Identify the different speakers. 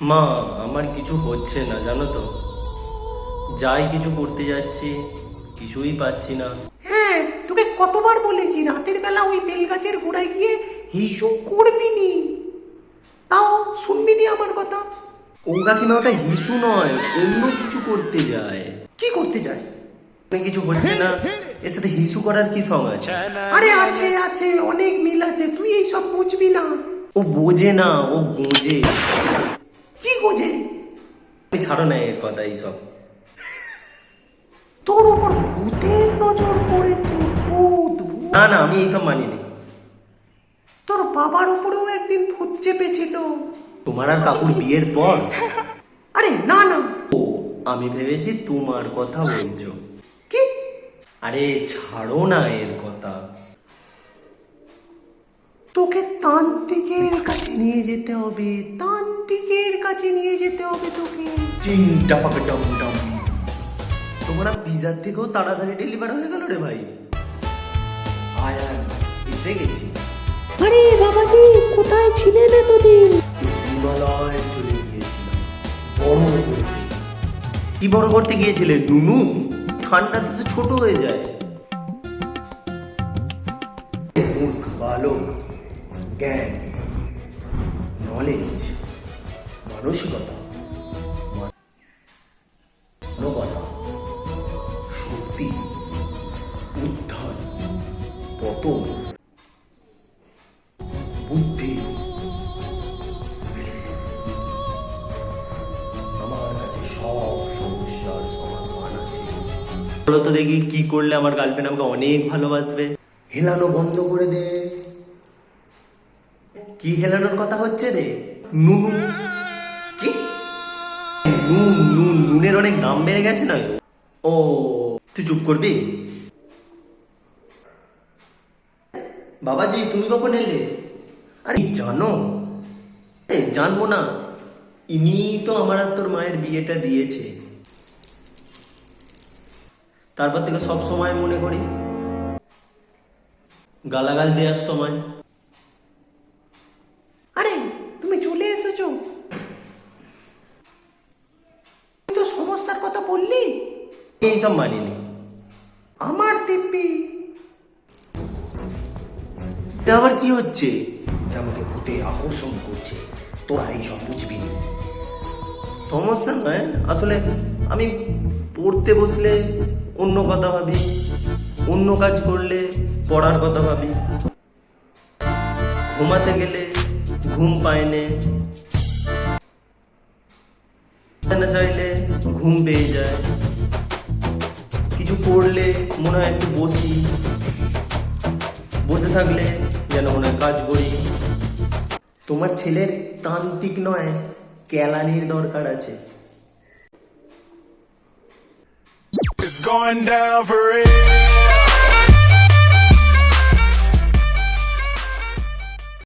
Speaker 1: মা আমার কিছু হচ্ছে না জানো তো। যাই কিছু করতে যাচ্ছি কিছুই পাচ্ছি না।
Speaker 2: হ্যাঁ তোকে কতবার বলেছি রাতের বেলা ওই বেলগাছের গোড়ায় গিয়ে হিসু করবি নি। তাও শুনবি নি আমার কথা?
Speaker 1: ও কাকিমা ওটা হিসু নয় অন্য কিছু করতে যায়।
Speaker 2: কি করতে যায়?
Speaker 1: মানে কিছু হচ্ছে না এর সাথে হিসু করার কি সঙ্গ আছে?
Speaker 2: আরে আছে আছে অনেক মিল আছে তুই এই সব বুঝবি না।
Speaker 1: ও বোঝে না ও তুমি ছাড়ো না এর কথা এইসব
Speaker 2: তোর উপর ভূতের নজর পড়েছে ভূত।
Speaker 1: না না আমি এইসব মানিনি।
Speaker 2: তোর বাবার উপরেও একদিন ভূত চেপেছিল।
Speaker 1: তোমার আর কাকুর বিয়ের পর?
Speaker 2: আরে না না।
Speaker 1: ও আমি ভেবেছি তোমার কথা বলছো।
Speaker 2: কি?
Speaker 1: আরে ছাড়ো না এর কথা।
Speaker 2: তোকে তান্ত্রিকের কাছে নিয়ে যেতে হবে। তান্ত্রিকের কাছে নিয়ে যেতে হবে তোকে।
Speaker 1: চিন্তা পাবে ডম ডম। তোমরা পিজার থেকেও তাড়াতাড়ি ডেলিভার হয়ে গেল রে ভাই। আয় আয় এসে গেছি।
Speaker 3: আরে বাবাজি কোথায় ছিলেন এতদিন
Speaker 1: হিমালয় চলে গিয়েছিলাম। বড় করতে কি বড় করতে গিয়েছিলে নুনু? ঠান্ডাতে তো ছোট হয়ে যায়। মূর্খ বালক। জ্ঞান নলেজ মানসিকতা মানবতা শক্তি উত্থান পতন বুদ্ধি। আমার কাছে সব সমস্যার সমাধান আছে। বলো তো দেখি কি করলে আমার গার্লফ্রেন্ড আমাকে অনেক ভালোবাসবে। হেলানো বন্ধ করে দে। কি হেলানোর কথা হচ্ছে রে? নুনু। কি? নুন নুন, নুনের অনেক দাম বেড়ে গেছে না? ও, তুই চুপ করবি? বাবাজি, তুমি কখন এলে? আরে, জানো? জানব না। ইনি তো আমার আর তোর মায়ের বিয়েটা দিয়েছে। তারপর থেকে সব সময় মনে করি। গালাগাল দেওয়ার সময়
Speaker 2: আরে তুমি চলে এসেছ তুই তো বললি
Speaker 1: এইসব মানিনি।
Speaker 2: আমার দিব্যি।
Speaker 1: এটা আবার কি হচ্ছে?
Speaker 4: আমাকে ভূতে আকর্ষণ করছে। তোরা এইসব বুঝবি
Speaker 1: সমস্যা নয়। আসলে আমি পড়তে বসলে অন্য কথা ভাবি। অন্য কাজ করলে পড়ার কথা ভাবি। ঘুমাতে গেলে ঘুম পায় না চাইলে ঘুম পেয়ে যায়। কিছু করলে মনে হয় একটু বসি। বসে থাকলে যেন মনে হয় কাজ করি। তোমার ছেলের তান্ত্রিক নয় ক্যালানির দরকার আছে।
Speaker 5: It's going down for real.